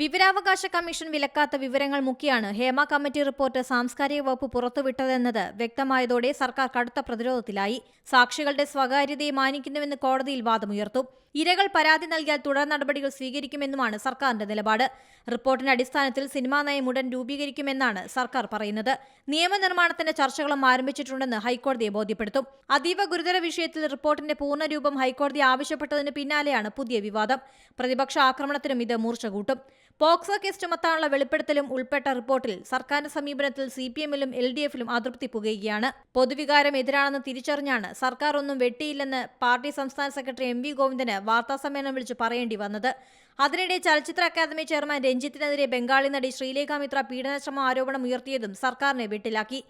വിവരാവകാശ കമ്മീഷൻ വിലക്കാത്ത വിവരങ്ങൾ മുക്കിയാണ് Hema committee report സാംസ്കാരിക വകുപ്പ് പുറത്തുവിട്ടതെന്നത് വ്യക്തമായതോടെ സർക്കാർ കടുത്ത പ്രതിരോധത്തിലായി. സാക്ഷികളുടെ സ്വകാര്യതയെ മാനിക്കുന്നുവെന്ന് കോടതിയിൽ വാദമുയർത്തും. ഇരകൾ പരാതി നൽകിയാൽ തുടർ നടപടികൾ സ്വീകരിക്കുമെന്നുമാണ് സർക്കാരിന്റെ നിലപാട്. റിപ്പോർട്ടിന്റെ അടിസ്ഥാനത്തിൽ സിനിമാ നയം ഉടൻ രൂപീകരിക്കുമെന്നാണ് സർക്കാർ പറയുന്നത്. നിയമനിർമ്മാണത്തിന്റെ ചർച്ചകളും ആരംഭിച്ചിട്ടുണ്ടെന്ന് ഹൈക്കോടതിയെ ബോധ്യപ്പെടുത്തും. അതീവ ഗുരുതര വിഷയത്തിൽ റിപ്പോർട്ടിന്റെ പൂർണരൂപം ഹൈക്കോടതി ആവശ്യപ്പെട്ടതിന് പിന്നാലെയാണ് പുതിയ വിവാദം. പ്രതിപക്ഷ ആക്രമണത്തിനും ഇത് മൂർച്ച കൂട്ടും. പോക്സോ കേസ് ചുമത്താനുള്ള വെളിപ്പെടുത്തലും ഉൾപ്പെട്ട റിപ്പോർട്ടിൽ സർക്കാരിന്റെ സമീപനത്തിൽ സി പി എമ്മിലും എൽ ഡി എഫിലും അതൃപ്തി പുകയുകയാണ്. പൊതുവികാരം എതിരാണെന്ന് തിരിച്ചറിഞ്ഞാണ് സർക്കാർ ഒന്നും വെട്ടിയില്ലെന്ന് പാർട്ടി സംസ്ഥാന സെക്രട്ടറി എം വി ഗോവിന്ദന് വാർത്താസമ്മേളനം വിളിച്ച് പറയേണ്ടി വന്നത്. അതിനിടെ ചലച്ചിത്ര അക്കാദമി ചെയർമാൻ രഞ്ജിത്തിനെതിരെ ബംഗാളി നടി ശ്രീലേഖ മിത്ര പീഡനശ്രമ ആരോപണം ഉയർത്തിയതും സർക്കാരിനെ വെട്ടിലാക്കി.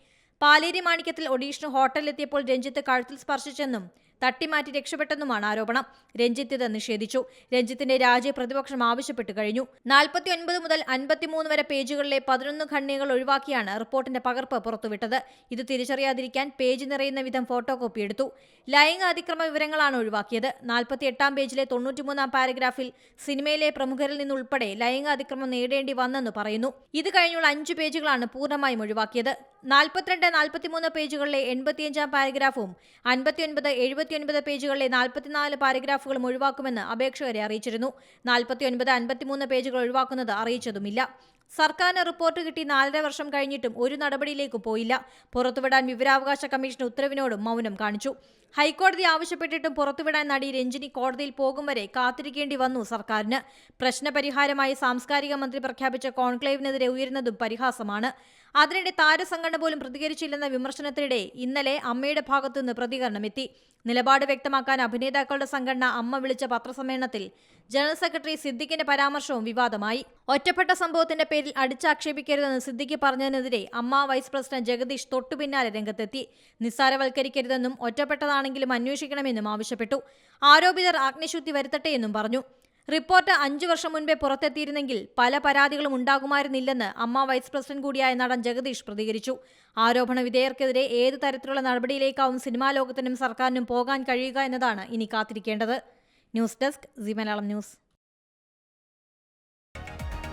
പാലേരി മാണിക്യത്തിൽ ഒഡീഷന് ഹോട്ടലിലെത്തിയപ്പോൾ രഞ്ജിത്ത് കഴുത്തിൽ സ്പർശിച്ചെന്നും തട്ടിമാറ്റി രക്ഷപ്പെട്ടെന്നുമാണ് ആരോപണം. രഞ്ജിത്ത് ഇത് നിഷേധിച്ചു. രഞ്ജിത്തിന്റെ രാജി പ്രതിപക്ഷം ആവശ്യപ്പെട്ടു കഴിഞ്ഞു. നാൽപ്പത്തി ഒൻപത് മുതൽ അൻപത്തിമൂന്ന് വരെ പേജുകളിലെ പതിനൊന്ന് ഖണ്ഡികകൾ ഒഴിവാക്കിയാണ് റിപ്പോർട്ടിന്റെ പകർപ്പ് പുറത്തുവിട്ടത്. ഇത് തിരിച്ചറിയാതിരിക്കാൻ പേജ് നിറയുന്ന വിധം ഫോട്ടോ കോപ്പി എടുത്തു. ലൈംഗിക അതിക്രമ വിവരങ്ങളാണ് ഒഴിവാക്കിയത്. നാൽപ്പത്തി എട്ടാം പേജിലെ തൊണ്ണൂറ്റിമൂന്നാം പാരഗ്രാഫിൽ സിനിമയിലെ പ്രമുഖരിൽ നിന്നുൾപ്പെടെ ലൈംഗിക അതിക്രമം നേടേണ്ടി വന്നെന്ന് പറയുന്നു. ഇത് കഴിഞ്ഞുള്ള അഞ്ച് പേജുകളാണ് പൂർണമായും ഒഴിവാക്കിയത്. നാൽപ്പത്തിരണ്ട് നാൽപ്പത്തിമൂന്ന് പേജുകളിലെ എൺപത്തിയഞ്ചാം പാരഗ്രാഫും അൻപത്തിയൊൻപത് എഴുപത്തിയൊൻപത് പേജുകളിലെ നാൽപ്പത്തിനാല് പാരഗ്രാഫുകൾ ഒഴിവാക്കുമെന്ന് അപേക്ഷകരെ അറിയിച്ചിരുന്നു. നാൽപ്പത്തിയൊൻപത് അൻപത്തിമൂന്ന് പേജുകൾ ഒഴിവാക്കുന്നത് അറിയിച്ചതുമില്ല. സർക്കാരിന് റിപ്പോർട്ട് കിട്ടി നാലര വർഷം കഴിഞ്ഞിട്ടും ഒരു നടപടിയിലേക്ക് പോയില്ല. പുറത്തുവിടാൻ വിവരാവകാശ കമ്മീഷൻ ഉത്തരവിനോട് മൗനം കാണിച്ചു. ഹൈക്കോടതി ആവശ്യപ്പെട്ടിട്ടും പുറത്തുവിടാൻ നടി രഞ്ജിനി കോടതിയിൽ പോകും വരെ കാത്തിരിക്കേണ്ടി വന്നു സർക്കാരിന്. പ്രശ്നപരിഹാരമായി സാംസ്കാരിക മന്ത്രി പ്രഖ്യാപിച്ച കോൺക്ലേവിനെതിരെ ഉയരുന്നതും പരിഹാസമാണ്. അതിനിടെ താരസംഘടന പോലും പ്രതികരിച്ചില്ലെന്ന വിമർശനത്തിനിടെ ഇന്നലെ അമ്മയുടെ ഭാഗത്തുനിന്ന് പ്രതികരണമെത്തി നിലപാട് വ്യക്തമാക്കാൻ അഭിനേതാക്കളുടെ സംഘടന അമ്മ വിളിച്ച പത്രസമ്മേളനത്തിൽ ജനറൽ സെക്രട്ടറി സിദ്ദിഖിന്റെ പരാമർശവും വിവാദമായി. ഒറ്റപ്പെട്ട സംഭവത്തിന്റെ പേരിൽ അടിച്ചാക്ഷേപിക്കരുതെന്ന് സിദ്ദിഖ് പറഞ്ഞതിനെതിരെ അമ്മ വൈസ് പ്രസിഡന്റ് ജഗദീഷ് തൊട്ടുപിന്നാലെ രംഗത്തെത്തി. നിസ്സാരവൽക്കരിക്കരുതെന്നും ഒറ്റപ്പെട്ടതാണെങ്കിലും അന്വേഷിക്കണമെന്നും ആവശ്യപ്പെട്ടു. ആരോപിതർ അഗ്നിശുദ്ധി വരുത്തട്ടെയെന്നും പറഞ്ഞു. റിപ്പോർട്ട് അഞ്ചു വർഷം മുൻപേ പുറത്തെത്തിയിരുന്നെങ്കിൽ പല പരാതികളും ഉണ്ടാകുമായിരുന്നില്ലെന്ന് അമ്മ വൈസ് പ്രസിഡന്റ് കൂടിയായ നടൻ ജഗദീഷ് പ്രതികരിച്ചു. ആരോപണ വിധേയർക്കെതിരെ ഏത് തരത്തിലുള്ള നടപടിയിലേക്കാവും സിനിമാ ലോകത്തിനും സർക്കാരിനും പോകാൻ കഴിയുക എന്നതാണ് ഇനി കാത്തിരിക്കേണ്ടത്. News desk C Malayalam news.